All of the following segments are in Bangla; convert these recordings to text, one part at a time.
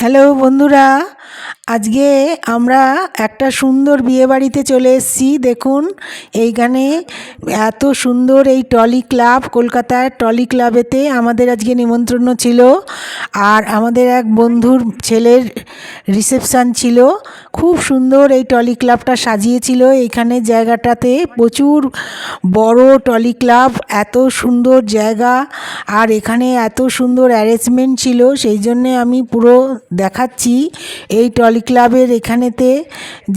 হ্যালো বন্ধুরা আজকে আমরা একটা সুন্দর বিয়েবাড়িতে চলে এসেছি। দেখুন, এইখানে এত সুন্দর এই টলি ক্লাব, কলকাতার টলি ক্লাবেতে আমাদের আজকে নিমন্ত্রণ ছিল। আর আমাদের এক বন্ধুর ছেলের রিসেপশান ছিল। খুব সুন্দর এই টলি ক্লাবটা সাজিয়েছিল। এইখানে জায়গাটাতে প্রচুর বড় টলি ক্লাব, এত সুন্দর জায়গা। আর এখানে এত সুন্দর অ্যারেঞ্জমেন্ট ছিল, সেই জন্যে আমি পুরো দেখাচ্ছি এই টলি ক্লাবের এখানেতে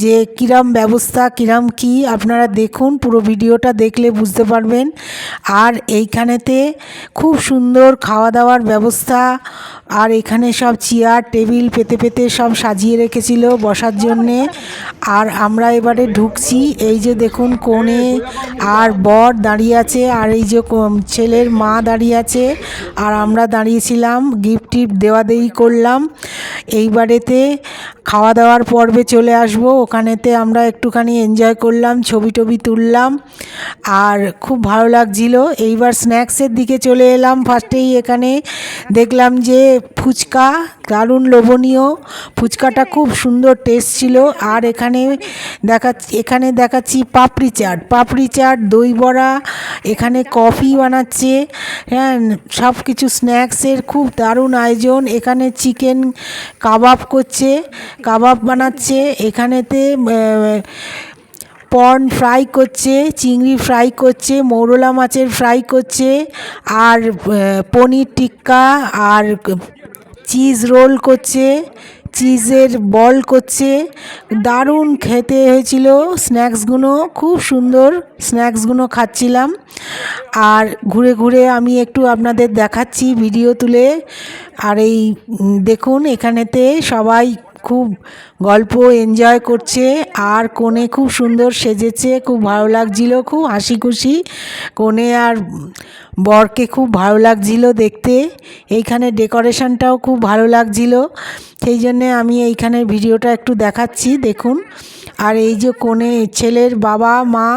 যে কিরম ব্যবস্থা, কিরম কি, আপনারা দেখুন, পুরো ভিডিওটা দেখলে বুঝতে পারবেন। আর এইখানেতে খুব সুন্দর খাওয়া দাওয়ার ব্যবস্থা, আর এখানে সব চেয়ার টেবিল পেতে পেতে সব সাজিয়ে রেখেছিল বসার জন্যে। আর আমরা এবারে ঢুকছি, এই যে দেখুন কোণে আর বর দাঁড়িয়ে আছে, আর এই যে ছেলের মা দাঁড়িয়ে আছে। আর আমরা দাঁড়িয়েছিলাম গিফট টিফট দেওয়া দেওয়ি করলাম। এইবারেতে খাওয়া দাওয়ার পর্বে চলে আসব। ওখানেতে আমরা একটুখানি এনজয় করলাম, ছবি টবি তুললাম আর খুব ভালো লাগছিল। এইবার স্ন্যাক্সের দিকে চলে এলাম ফার্স্টেই এখানে। দেখলাম যে ফুচকা দারুণ লোভনীয়। ফুচকাটা খুব সুন্দর টেস্ট ছিল। আর এখানে দেখাচ্ছি এখানে দেখাচ্ছি পাপড়ি চাট। পাপড়ি চাট, দই বড়া, এখানে কফি বানাচ্ছে। হ্যাঁ সব কিছু স্ন্যাক্সের খুব দারুণ আয়োজন। এখানে চিকেন কাবাব করছে কাবাব বানাচ্ছে। এখানেতে পর্ন ফ্রাই করছে, চিংড়ি ফ্রাই করছে, মৌরলা মাছের ফ্রাই করছে, আর পনির টিক্কা, আর চিজ রোল করছে, চিজের বল করছে। দারুণ খেতে হয়েছিল স্ন্যাক্সগুলো, খুব সুন্দর স্ন্যাক্সগুলো খাচ্ছিলাম। আর ঘুরে ঘুরে আমি একটু আপনাদের দেখাচ্ছি ভিডিও তুলে। আর এই দেখুন এখানেতে সবাই খুব গল্প এনজয় করছে, আর কোণে খুব সুন্দর সেজেছে, খুব ভালো লাগছিল, খুব হাসি খুশি কোণে আর বরকে খুব ভালো লাগছিল দেখতে, এইখানে ডেকোরেশনটাও খুব ভালো লাগছিল। সেই জন্যে আমি এইখানে ভিডিওটা একটু দেখাচ্ছি, দেখুন। আর এই যে কোণে ছেলের বাবা, মা,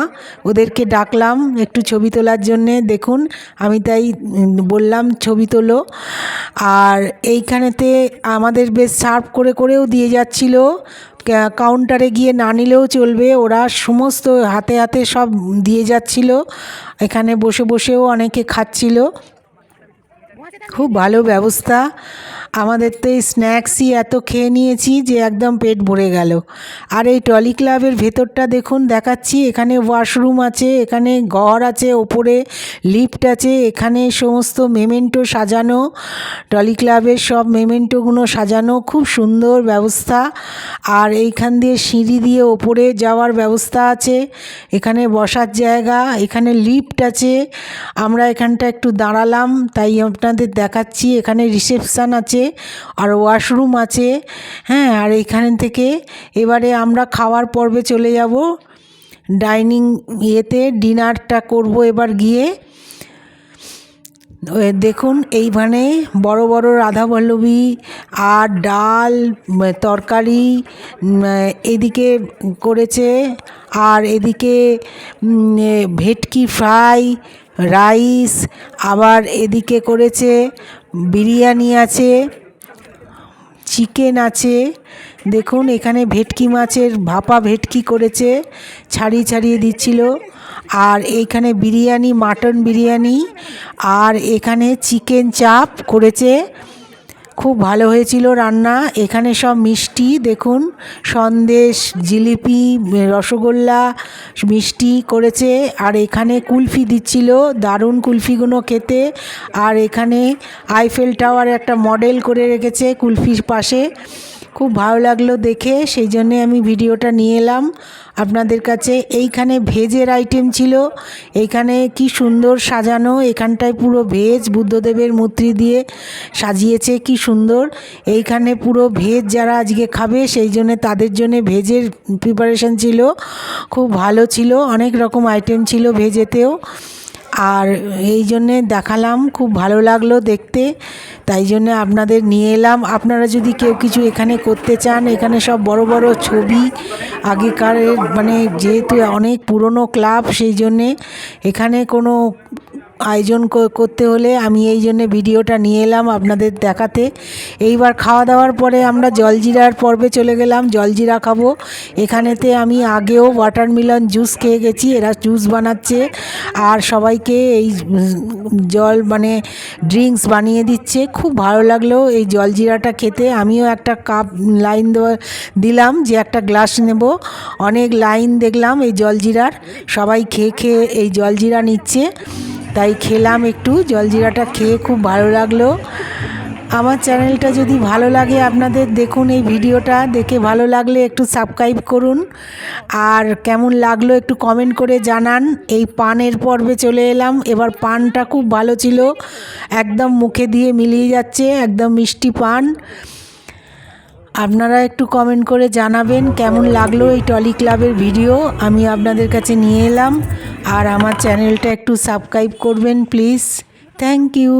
ওদেরকে ডাকলাম একটু ছবি তোলার জন্যে, দেখুন, আমি তাই বললাম ছবি তোলো। আর এইখানেতে আমাদের বেশ সার্ভ করে করেও দিয়ে যাচ্ছিল। কাউন্টারে গিয়ে না নিলেও চলবে, ওরা সমস্ত হাতে হাতে সব দিয়ে যাচ্ছিল। এখানে বসে বসেও অনেকে খাচ্ছিল। খুব ভালো ব্যবস্থা। আমাদের তো এই স্ন্যাক্সই এত খেয়ে নিয়েছি যে একদম পেট ভরে গেল। আর এই টলি ক্লাবের ভেতরটা দেখুন, দেখাচ্ছি। এখানে ওয়াশরুম আছে, এখানে ঘর আছে, ওপরে লিফট আছে, এখানে সমস্ত মেমেন্টো সাজানো। টলি ক্লাবের সব মেমেন্টোগুলো সাজানো, খুব সুন্দর ব্যবস্থা। আর এইখান দিয়ে সিঁড়ি দিয়ে ওপরে যাওয়ার ব্যবস্থা আছে। এখানে বসার জায়গা, এখানে লিফট আছে। আমরা এখানটা একটু দাঁড়ালাম, তাই আপনাদের দেখাচ্ছি। এখানে রিসেপশান আছে। আর ওয়াশরুম আছে হ্যাঁ আর এইখান থেকে এবারে আমরা খাওয়ার পর্বে চলে যাব। ডাইনিং ইয়েতে ডিনারটা করব এবার গিয়ে। দেখুন, এইখানে বড় বড় রাধাবল্লভী আর ডাল তরকারি এদিকে করেছে। আর এদিকে ভেটকি ফ্রাই রাইস, আবার এদিকে করেছে বিরিয়ানি আছে, চিকেন আছে। দেখুন, এখানে ভেটকি মাছের ভাপা ভেটকি করেছে, ছাড়িয়ে ছাড়িয়ে দিচ্ছিল। আর এইখানে বিরিয়ানি, মাটন বিরিয়ানি, আর এখানে চিকেন চাপ করেছে। খুব ভালো হয়েছিল রান্না। এখানে সব মিষ্টি, দেখুন, সন্দেশ, জিলিপি, রসগোল্লা মিষ্টি করেছে। আর এখানে কুলফি দিচ্ছিল, দারুণ কুলফিগুলো খেতে। আর এখানে আইফেল টাওয়ার একটা মডেল করে রেখেছে কুলফির পাশে। খুব ভালো লাগল দেখে, সেই জন্যে আমি ভিডিওটা নিয়ে এলাম। আপনাদের কাছে এইখানে ভেজের আইটেম ছিল। এইখানে কি সুন্দর সাজানো, এখানটায় পুরো ভেজ, বুদ্ধদেবের মূর্তি দিয়ে সাজিয়েছে, কি সুন্দর। এইখানে পুরো ভেজ যারা আজকে খাবে, সেই জন্য তাদের জন্য ভেজের প্রিপারেশন ছিল। খুব ভালো ছিল, অনেক রকম আইটেম ছিল ভেজেতেও। আর এই জন্যে দেখালাম, খুব ভালো লাগল দেখতে। তাই জন্যে আপনাদের নিয়ে এলাম। আপনারা যদি কেউ কিছু এখানে করতে চান, এখানে সব বড় বড় ছবি আগেকার মানে যেহেতু অনেক পুরনো ক্লাব, সেই জন্যে এখানে কোনো আয়োজন করতে হলে আমি এই জন্য ভিডিওটা নিয়ে এলাম আপনাদের দেখাতে। এইবার খাওয়া দাওয়ার পরে আমরা জলজিরার পর্বে চলে গেলাম, জলজিরা খাব। এখানেতে আমি আগেও ওয়াটারমেলন জুস খেয়ে গেছি, এরা জুস বানাচ্ছে আর সবাইকে এই জল মানে ড্রিঙ্কস বানিয়ে দিচ্ছে। খুব ভালো লাগল এই জলজিরাটা খেতে। আমিও একটা কাপ লাইন দিলাম যে একটা গ্লাস নেব। অনেক লাইন দেখলাম এই জলজিরার। সবাই খেয়ে খেয়ে এই জলজিরা নিচ্ছে। তাই খেলাম একটু। জলজিরাটা খেয়ে খুব ভালো লাগল। আমার চ্যানেলটা যদি ভালো লাগে আপনাদের দেখুন এই ভিডিওটা। দেখে ভালো লাগলে একটু সাবস্ক্রাইব করুন। আর কেমন লাগল একটু কমেন্ট করে জানান। এই পানের পর্বে চলে এলাম। এবার পানটা খুব ভালো ছিল। একদম মুখে দিয়ে মিলিয়ে যাচ্ছে, একদম মিষ্টি পান। আপনারা একটু কমেন্ট করে জানাবেন কেমন লাগল এই টলি ক্লাবের ভিডিও। আমি আপনাদের কাছে নিয়ে এলাম। আর আমার চ্যানেলটা একটু সাবস্ক্রাইব করবেন প্লিজ থ্যাংক ইউ